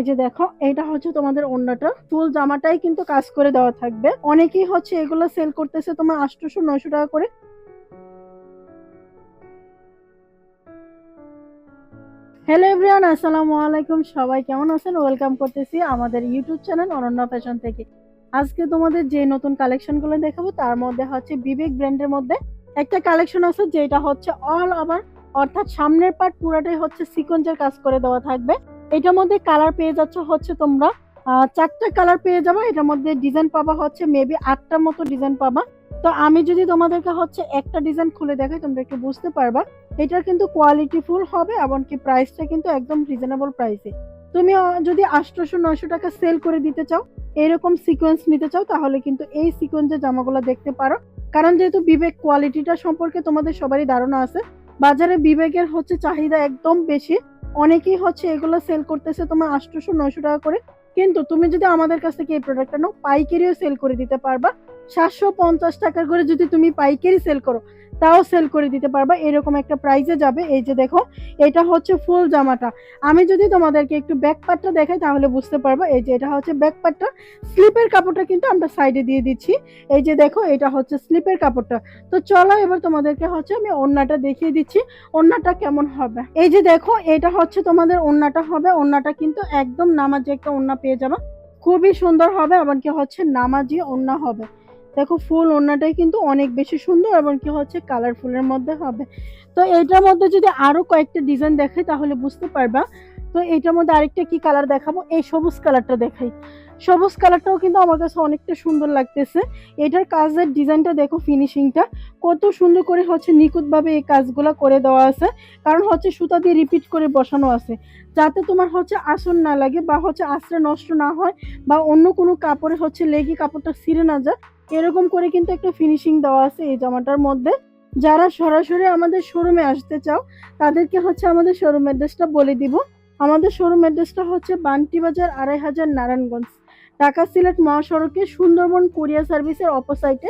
এই যে দেখো এটা হচ্ছে তোমাদের অন্যটা ফুল জামাটাই কিন্তু কাজ করে দেওয়া থাকবে। অনেকেই হচ্ছে এগুলো সেল করতেছে তোমার আটশোশো, নয়শো টাকা করে। হ্যালো এভরিওয়ান আসসালামু আলাইকুম। সবাই কেমন আছেন? ওয়েলকাম করতেছি আমাদের ইউটিউব চ্যানেল অনন্য ফ্যাশন থেকে। আজকে তোমাদের যে নতুন কালেকশনগুলো দেখাবো, তার মধ্যে হচ্ছে বিবেক ব্র্যান্ডের মধ্যে একটা কালেকশন আছে, যেটা হচ্ছে অল ওভার অর্থাৎ সামনের পার্ট পুরাটাই হচ্ছে সিকোয়েন্সের কাজ করে দেওয়া থাকবে। এটার মধ্যে কালার পেয়ে যাচ্ছ হচ্ছে তোমরা চারটা কালার পেয়ে যাবে। এটার মধ্যে ডিজাইন পাবা হচ্ছে মেবি আটটার মতো ডিজাইন পাবা। তো আমি যদি তোমাদেরকে হচ্ছে একটা ডিজাইন খুলে দেখাই, তোমরা একটু বুঝতে পারবা। এটার কিন্তু কোয়ালিটি ফুল হবে, এমনকি প্রাইসটা কিন্তু একদম রিজনেবল প্রাইসে তুমি যদি আটশোশো, নয়শো টাকা সেল করে দিতে চাও, এরকম সিকোয়েন্স নিতে চাও, তাহলে কিন্তু এই সিকোয়েন্সের জামাগুলো দেখতে পারো। কারণ যেহেতু বিবেক কোয়ালিটিটা সম্পর্কে তোমাদের সবারই ধারণা আছে, বাজারে বিবেকের হচ্ছে চাহিদা একদম বেশি। অনেকেই হচ্ছে এগুলো সেল করতেছে তোমার আটশোশো নয়শো টাকা করে। কিন্তু তুমি যদি আমাদের কাছ থেকে এই প্রোডাক্টটা নাও, পাইকারিও সেল করে দিতে পারবা। সাতশো পঞ্চাশ টাকা করে যদি তুমি পাইকারি সেল করো, তাও সেল করে দিতে পারবা। এরকম একটা প্রাইসে যাবে। এই যে দেখো, এটা হচ্ছে ফুল জামাটা। আমি যদি তোমাদেরকে একটু ব্যাক পার্টটা দেখাই, তাহলে বুঝতে পারবা। এই যে এটা হচ্ছে ব্যাক পার্টটা স্লিপের কাপড়টা কিন্তু আমরা সাইডে দিয়ে দিচ্ছি। এই যে দেখো, এটা হচ্ছে স্লিপের কাপড়টা। তো চলো এবার তোমাদেরকে হচ্ছে আমি ওন্নাটা দেখিয়ে দিচ্ছি। ওন্নাটা কেমন হবে? এই যে দেখো, এটা হচ্ছে তোমাদের ওন্নাটা হবে। ওন্নাটা কিন্তু একদম নামাজি একটা ওন্না পেয়ে যাবা। খুবই সুন্দর হবে, এমনকি হচ্ছে নামাজি ওন্না হবে। দেখো ফুল ওন্নাটাই কিন্তু অনেক বেশি সুন্দর এবং কি হচ্ছে কালারফুলের মধ্যে হবে। তো এটার মধ্যে যদি আরও কয়েকটা ডিজাইন দেখাই তাহলে বুঝতে পারবা। তো এটার মধ্যে আরেকটা কি কালার দেখাবো? এই সবুজ কালারটা দেখাই। সবুজ কালারটাও কিন্তু আমার কাছে অনেকটা সুন্দর লাগতেছে। এটার কাজের ডিজাইনটা দেখো ফিনিশিংটা। কত সুন্দর করে হচ্ছে নিখুঁতভাবে এই কাজগুলো করে দেওয়া আছে। কারণ হচ্ছে সুতা দিয়ে রিপিট করে বসানো আছে। যাতে তোমার হচ্ছে আসন না লাগে বা হচ্ছে আশ্রয় নষ্ট না হয় বা অন্য কোনো কাপড়ে হচ্ছে লেগে কাপড়টা ছিঁড়ে না যায়। এরকম করে কিন্তু একটা ফিনিশিং দেওয়া আছে এই জামাটার মধ্যে। যারা সরাসরি আমাদের শোরুমে আসতে চাও, তাদেরকে হচ্ছে আমাদের শোরুম অ্যাড্রেসটা বলে দিব। আমাদের শোরুম অ্যাড্রেসটা হচ্ছে বান্টি বাজার আড়াই হাজার নারায়ণগঞ্জ, ঢাকা সিলেট মহাসড়কে সুন্দরবন কুরিয়ার সার্ভিসের অপোসাইটে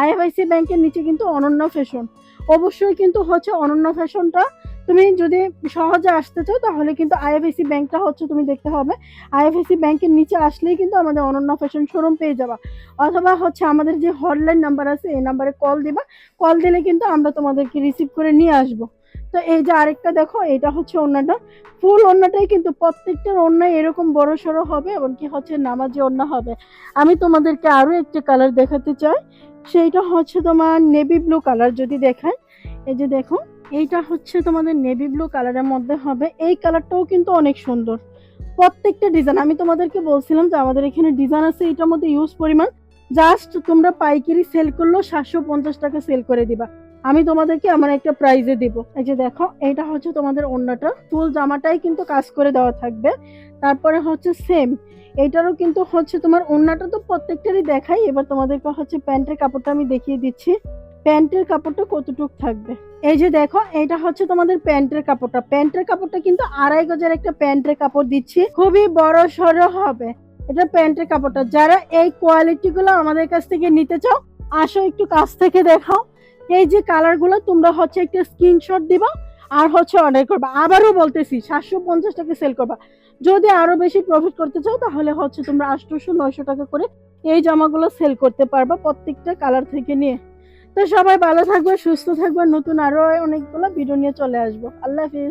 আইএফআইসি ব্যাংকের নিচে কিন্তু অনন্য ফ্যাশন অবশ্যই কিন্তু হচ্ছে অনন্য ফ্যাশনটা তুমি যদি সহজে আসতে চাও, তাহলে কিন্তু আইএফআইসি ব্যাংকটা হচ্ছে তুমি দেখতে হবে। আইএফআইসি ব্যাংকের নিচে আসলেই কিন্তু আমাদের অনন্য ফ্যাশন শোরুম পেয়ে যাবা। অথবা হচ্ছে আমাদের যে হটলাইন নাম্বার আছে, এই নাম্বারে কল দিবা। কল দিলে কিন্তু আমরা তোমাদেরকে রিসিভ করে নিয়ে আসব। তো এই যে আরেকটা দেখো, এটা হচ্ছে ওন্নাটা ফুল ওন্নাটাই কিন্তু প্রত্যেকটার ওন্নায় এরকম বড় সড়ো হবে এবং কি হচ্ছে নামাজি ওন্না হবে। আমি তোমাদেরকে আরও একটা কালার দেখাতে চাই। সেইটা হচ্ছে তোমার নেভি ব্লু কালার যদি দেখায়। এই যে দেখো এইটা হচ্ছে তোমাদের নেভি ব্লু কালারের মধ্যে হবে। এই কালারটাও কিন্তু অনেক সুন্দর। প্রত্যেকটা ডিজাইন আমি তোমাদেরকে বলছিলাম যে আমাদের এখানে ডিজাইন আছে এটার মধ্যে ইউজ পরিমাণ। জাস্ট তোমরা পাইকারি সেল করলেও সাতশো পঞ্চাশ টাকা সেল করে দিবা। আমি তোমাদেরকে আমার একটা প্রাইজে দিব। এই যে দেখো, এইটা হচ্ছে তোমাদের অন্যটা ফুল জামাটাই কিন্তু কাজ করে দেওয়া থাকবে। তারপরে হচ্ছে সেম এটারও কিন্তু হচ্ছে তোমার ওন্নাটা তো প্রত্যেকটারই দেখাই। এবার তোমাদেরকে হচ্ছে প্যান্টের কাপড়টা আমি দেখিয়ে দিচ্ছি। প্যান্টের কাপড়টা কতটুক থাকবে? এই যে দেখো, এটা হচ্ছে তোমাদের প্যান্টের কাপড়টা। প্যান্টের কাপড়টা কিন্তু আড়াই গজের একটা প্যান্টের কাপড় দিচ্ছি। খুবই বড় সড়ো হবে এটা প্যান্টের কাপড়টা। যারা এই কোয়ালিটি গুলো আমাদের কাছ থেকে নিতে চাও, আসো একটু কাছ থেকে দেখাও। এই যে কালারগুলো তোমরা হচ্ছে একটা স্ক্রিনশট দিবা আর হচ্ছে অর্ডার করবা। আবারও বলতেছি, সাতশো পঞ্চাশ টাকা সেল করবা। যদি আরও বেশি প্রফিট করতে চাও, তাহলে হচ্ছে তোমরা আটশোশো নয়শো টাকা করে এই জামাগুলো সেল করতে পারবা প্রত্যেকটা কালার থেকে নিয়ে। তো সবাই ভালো থাকবে, সুস্থ থাকবে। নতুন আরও অনেকগুলো ভিডিও নিয়ে চলে আসব। আল্লাহ হাফিজ।